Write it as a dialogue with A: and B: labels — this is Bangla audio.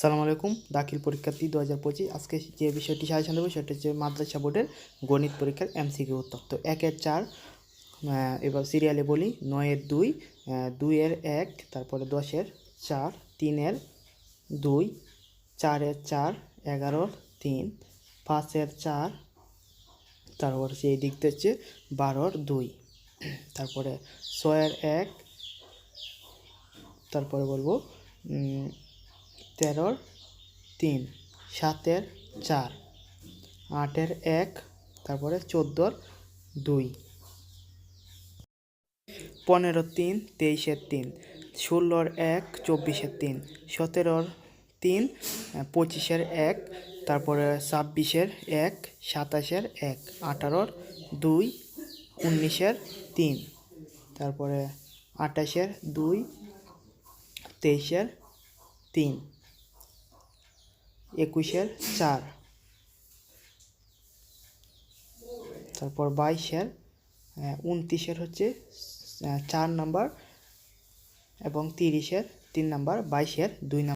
A: সালাম আলাইকুম। দাখিল পরীক্ষার্থী দু হাজার পঁচিশ। আজকে যে বিষয়টি সাজেশন দেবো, সেটা হচ্ছে মাদ্রাসা বোর্ডের গণিত পরীক্ষার এমসিকিউ উত্তর। তো একের চার এবার সিরিয়ালে বলি। নয়ের দুই দুইয়ের এক, তারপরে দশের চার তিনের দুই চারের চার এগারোর তিন পাঁচের চার, তারপর সেই দিক হচ্ছে বারোর দুই। তারপরে ছয়ের এক, তারপরে বলব তেরোর তিন, সাতের চার, আটের এক, তারপরে চোদ্দোর দুই। পনেরো তিন, তেইশের তিন, ষোলোর এক, চব্বিশের তিন, সতেরোর তিন, পঁচিশের এক, তারপরে ছাব্বিশের এক, সাতাশের এক, আঠারোর দুই, উনিশের তিন, তারপরে আঠাশের দুই, তেইশের তিন। একুশের চার। তারপর বাইশের আহ, উনত্রিশের হচ্ছে চার নাম্বার এবং তিরিশের তিন নাম্বার বাইশের দুই নাম্বার।